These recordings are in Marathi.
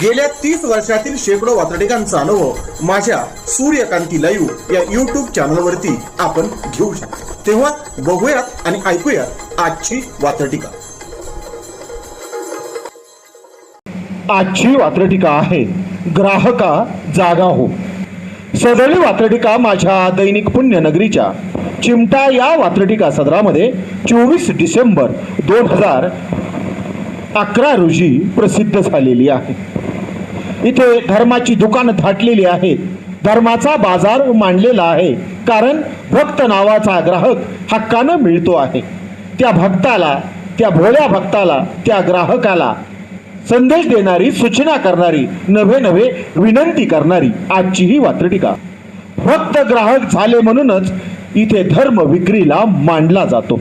गेल्या तीस वर्षातील शेकडो वातडिकांचा अनुभव माझ्या सूर्यकांती लाईव्ह या युट्यूब चॅनलवरती आपण घेऊ शकतो. तेव्हा बघूयात आणि ऐकूयात आजची वातडिका आजची वात्रटिका आहे ग्राहका जागा हो. सदरी वात्रटिका माझ्या दैनिक पुण्यनगरीच्या चिमटा या वात्रटिका सदरामध्ये चोवीस डिसेंबर दोन हजार अकरा रोजी प्रसिद्ध झालेली आहे. इथे धर्माची दुकानं थाटलेली आहेत. धर्माचा बाजार मांडलेला आहे. कारण भक्त नावाचा ग्राहक हक्कानं मिळतो आहे. त्या भक्ताला त्या भोळ्या भक्ताला त्या ग्राहकाला संदेश देणारी सूचना करणारी नवे नवे विनंती करणारी आजची ही वात्रटिका भक्त ग्राहक झाले म्हणूनच इथे धर्म विक्रीला मांडला जातो.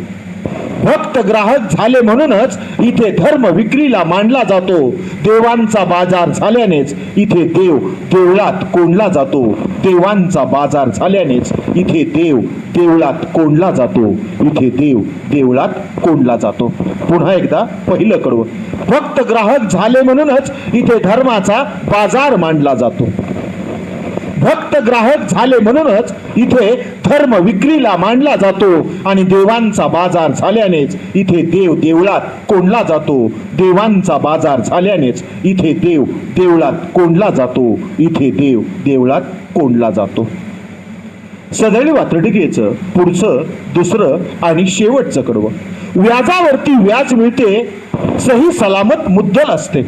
भक्त ग्राहक झाले म्हणूनच इथे धर्म विक्रीला मांडला जातो. देवांचा बाजार झाल्यानेच इथे देव देवळात कोंडला जातो. देवांचा बाजार झाल्यानेच इथे देव देवळात कोंडला जातो. इथे देव देवळात कोंडला जातो. पुन्हा एकदा पहिलं कडवं. भक्त ग्राहक झाले म्हणूनच इथे धर्माचा बाजार मांडला जातो. भक्त ग्राहक झाले म्हणूनच इथे धर्म विक्रीला मांडला जातो आणि देवांचा बाजार झाल्यानेच इथे देव देवळात कोंडला जातो. देवांचा बाजार झाल्यानेच इथे देव देवळात कोंडला जातो. इथे देव देवळात कोंडला जातो. सदैव वात्रटिकेचं पुढचं दुसरं आणि शेवटचं कडवं. व्याजावरती व्याज मिळते सही सलामत मुद्दल असते.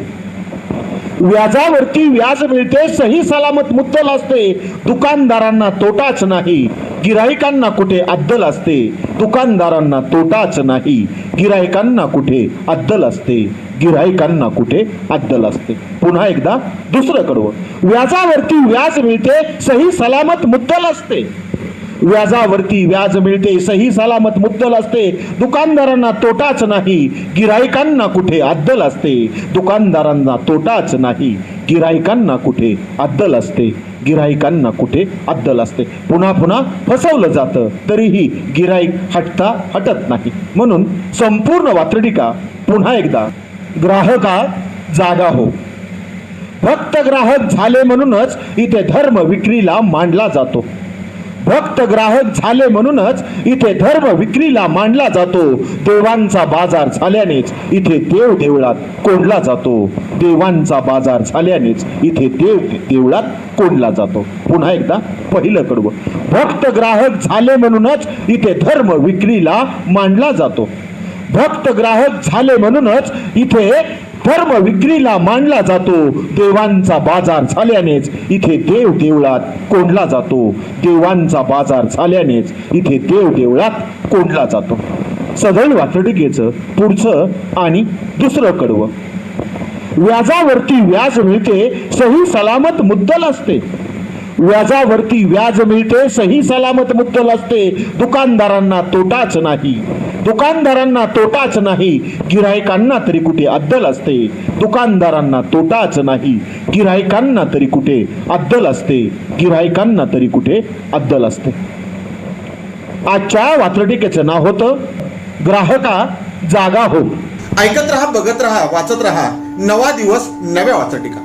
व्याजावरती व्याज मिळते सही सलामत मुद्दल असते. दुकानदारांना तोटाच नाही. गिराहिकांना कुठे अद्दल असते? दुकानदारांना तोटाच नाही. गिराहिकांना कुठे अद्दल असते? गिराहिकांना कुठे अद्दल असते? पुन्हा एकदा दुसरं कडवं. व्याजावरती व्याज मिळते सही सलामत मुद्दल असते. व्याजावरती व्याज मिळते सही सलामत मुद्दल असते. दुकानदारांना तोटाच नाही गिराहिकांना कुठे अद्दल असते? दुकानदारांना तोटाच नाही गिराहिकांना कुठे अद्दल असते? गिराहिकांना कुठे अद्दल असते? पुन्हा पुन्हा फसवलं जातं तरीही गिराईक हटता हटत नाही. म्हणून संपूर्ण वात्रटिका पुन्हा एकदा ग्राहका जागा हो. फक्त ग्राहक झाले म्हणूनच इथे धर्म विक्रीला मांडला जातो. भक्त ग्राहक झाले म्हणूनच इथे धर्म विक्रीला मांडला जातो. देवांचा बाजार झाल्यानेच इथे देव देवळात कोंडला जातो. देवांचा बाजार झाल्यानेच इथे देव देवळात कोंडला जातो. पुन्हा एकदा पहिलं कडवं. भक्त ग्राहक झाले म्हणूनच इथे धर्म विक्रीला मांडला जातो. भक्त ग्राहक झाले म्हणूनच इथे धर्म विक्रीला मांडला जातो. देवांचा बाजार झाल्यानेच इथे देव देवळात कोंडला जातो. देवांचा बाजार झाल्यानेच इथे देव देवळात कोंडला जातो. सदैव वाचटिकेचं पुढचं आणि दुसरं कडवं. व्याजावरती व्याज मिळते सही सलामत मुद्दल असते. व्याजावरती व्याज मिळते सही सलामत मुद्दल असते. दुकानदारांना तोटाच नाही. दुकानदारांना तोटाच नाही. गिरायकांना तरी कुठे अद्दल असते? दुकानदारांना तोटाच नाही. गिरायकांना तरी कुठे अद्दल असते? गिरायकांना तरी कुठे अद्दल असते. आजच्या वात्रटिकेचं नाव होतं ग्राहका जागा हो. ऐकत रहा बघत रहा वाचत रहा. नवा दिवस नव्या वाचटिका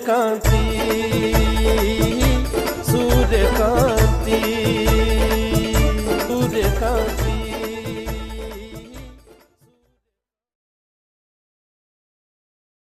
सूर्यकांती सूर्यकांती